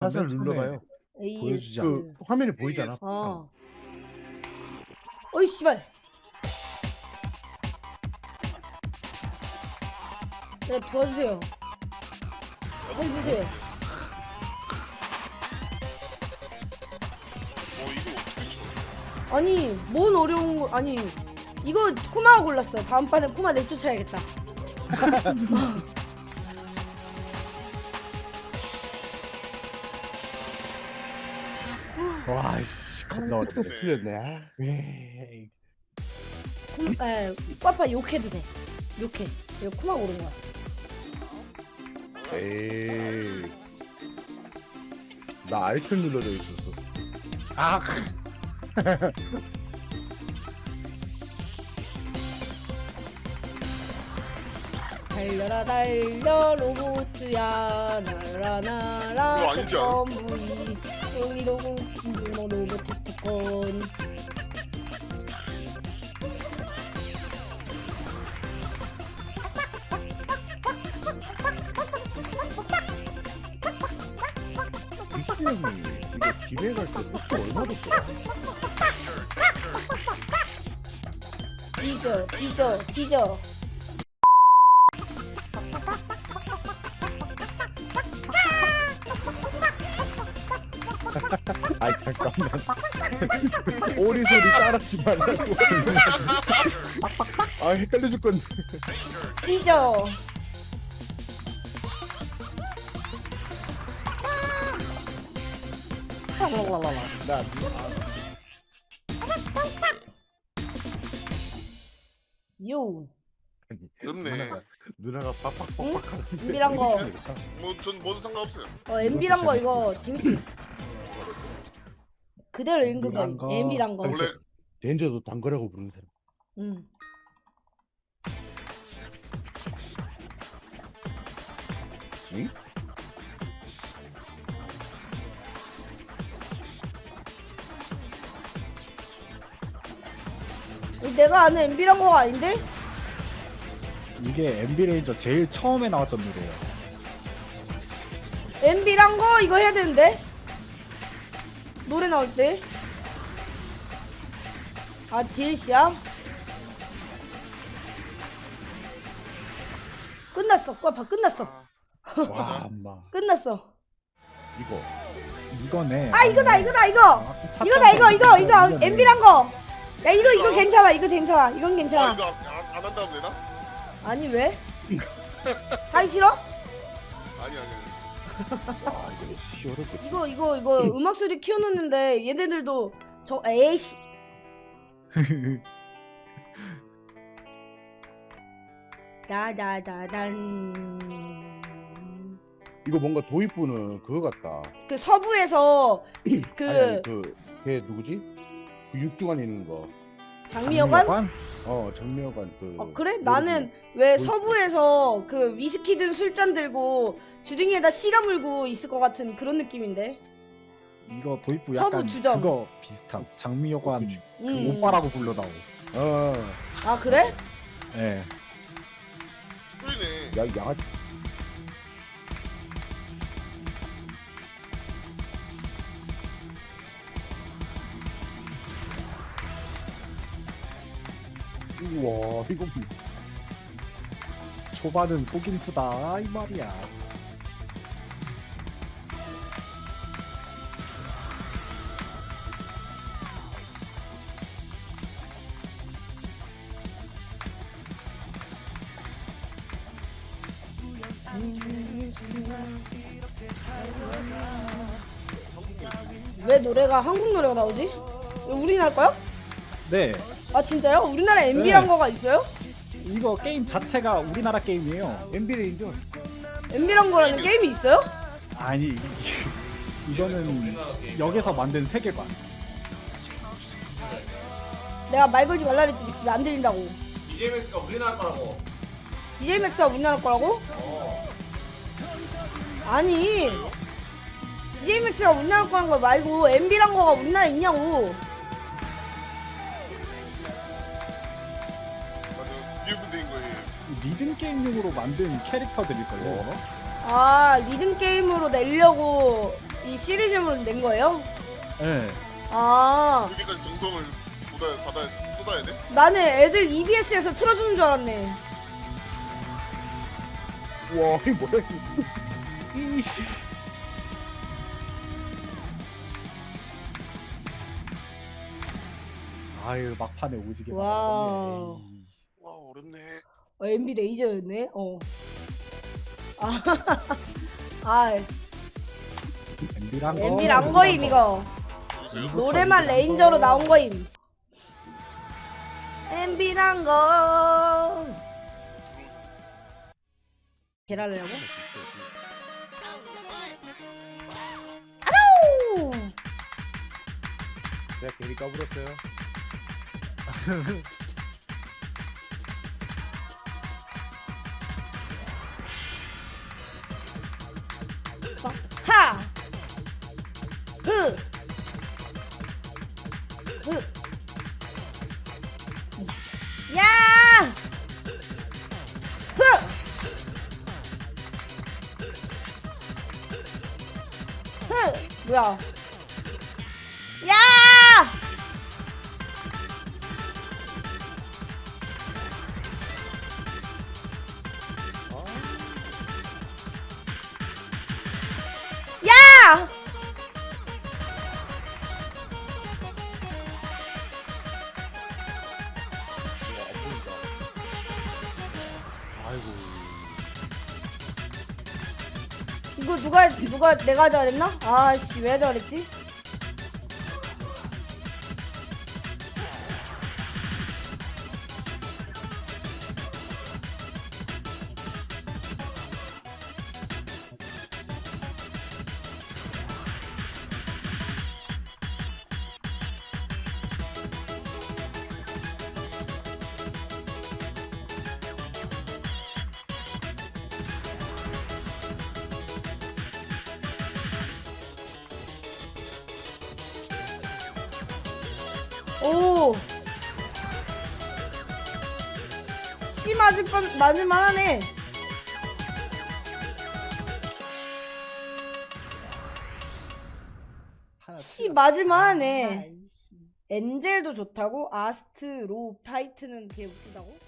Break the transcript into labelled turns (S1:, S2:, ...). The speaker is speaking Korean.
S1: 화살
S2: 맨 처음에
S1: 눌러봐요.
S3: AS.
S2: 보여주지
S1: 그 화면에 보이잖아.
S3: 어. 어이 씨발. 네 도와주세요. 살려주세요.
S4: 어 이거 어떻게 쳐?
S3: 아니 뭔 어려운 거 아니 이거 쿠마가 골랐어. 다음 판에 쿠마 내쫓아야겠다.
S2: 와 씨 겁나
S1: 어떻게
S2: 어렵네.
S1: 틀렸네. 아.
S2: 에이,
S3: 쿰, 에 빠빠 욕해도 돼. 욕해. 이거 쿠마 고른 거야.
S1: 에이. 나 아이템 눌러져 있었어.
S2: 아
S3: 달려라 달려 로봇야 날아
S4: 이거
S3: 날아
S4: 아니지 않아?
S3: 특검 여기로고 뭐 로봇 특권
S1: 믹스형이 이거 집에 갈때 속도 얼마 줬더라?
S3: 뒤져 뒤져 뒤져
S1: 아이 잠깐만. 오리 소리 따라하지 말라고. 아 헷갈려 죽겠네.
S3: 뒤져 나요
S4: 늦네.
S1: 누나가 누나가 빡빡빡빡 하는데.
S3: 은밀한 거.
S4: 뭐전 뭐든 상관없어요.
S3: 어 엠비란 거 이거 재밌어 그대로 읽은
S2: 엠비란
S3: 거
S2: 거.
S3: 엠비란 거
S4: 원래
S1: 덴저도 단거라고 부르는 사람.
S3: 응.
S1: 응?
S3: 이거 내가 아는 엠비란 거가 아닌데?
S2: 이게 MB 레이저 제일 처음에 나왔던 노래예요.
S3: 엠비란 거 이거 해야 되는데 노래 나올 때. 아 GLC야? 끝났어. 꽈파 끝났어.
S4: 아,
S2: 와 엄마
S3: 끝났어.
S1: 이거
S2: 이거네.
S3: 아 이거다 이거다 이거.
S2: 아, 차
S3: 이거다 이거 이거 이거. 엠비란 거. 야 이거 이거 괜찮아 이거 괜찮아 이건
S4: 아
S3: 괜찮아.
S4: 이거 안, 안 한다면 되나?
S3: 아니 왜? 하기 싫어?
S4: 아니 아니. 아니.
S1: 와 이거 시원하게.
S3: 이거 이거 이거 음악 소리 키워놓는데 얘네들도 저 에이씨 다다다단
S1: 이거 뭔가 도입부는 그거 같다.
S3: 그 서부에서 그
S1: 아니, 아니 그걔 누구지? 그 육중한 있는 거.
S3: 장미여관?
S2: 장미여관?
S1: 어 정미여관 그.
S3: 어 그래?
S1: 모르겠네.
S3: 나는 왜
S1: 뭐-
S3: 서부에서 그 위스키 든 술잔 들고 주둥이에다 씨가 물고 있을 것 같은 그런 느낌인데
S2: 이거 도입부
S3: 서부
S2: 약간
S3: 주점.
S2: 그거 비슷함. 장미여관
S1: 그치.
S2: 그
S3: 음.
S2: 오빠라고 불러다오.
S1: 어.
S3: 아 그래?
S2: 예.
S1: 야 양아 우와 이거 뭐-
S2: 초반은 속임수다 이 말이야.
S3: 왜 노래가 한국 노래가 나오지? 이거 우리나라 거야?
S2: 네.
S3: 아 진짜요? 우리나라 MB란
S2: 네.
S3: 거가 있어요?
S2: 이거 게임 자체가 우리나라 게임이에요.
S1: MB 레인저.
S3: MB란 거라는 게임이 있어요?
S2: 아니 이거는 역에서 만든 세계관.
S3: 내가 말 걸지 말라 그랬지 집에 안 들린다고
S5: DJMX가 우리나라 거라고.
S3: DJMX가 우리나라 거라고? 아니 DJMX가 우리나라 거란 거 말고 MB란 거가 우리나라에 있냐고
S4: 분대인 거예요.
S2: 리듬 게임용으로 만든 캐릭터들일걸요.
S3: 아 리듬 게임으로 내려고 이 시리즈물 낸 거예요?
S2: 예.
S3: 아
S4: 여기까지 정성을 쏟아야, 받아야, 쏟아야 돼?
S3: 나는 애들 EBS에서 틀어주는 줄 알았네.
S1: 와 이게 뭐야 이게 이씨
S2: 아유 막판에 오지게
S3: 와우.
S2: 막았네.
S4: 어렵네.
S3: 어, MB 레이저였네. 어. 아, 아
S2: MB란 거.
S3: MB 란 거임 이거. 노래만 레인저로 나온 거임. MB란 거. 계란이라고? 아우!
S1: 내가 괜히 까불었어요
S3: 하! 흐! 흐! 야! 흐! 흐! 뭐야? 야!
S2: 아이고.
S3: 이거 누가 누가 내가 잘했나? 아씨 왜 잘했지? 오. 씨 맞을 뻔 맞을 만하네. 씨 맞을 만하네. 엔젤도 좋다고? 아스트 로 파이트는 되게 웃기다고?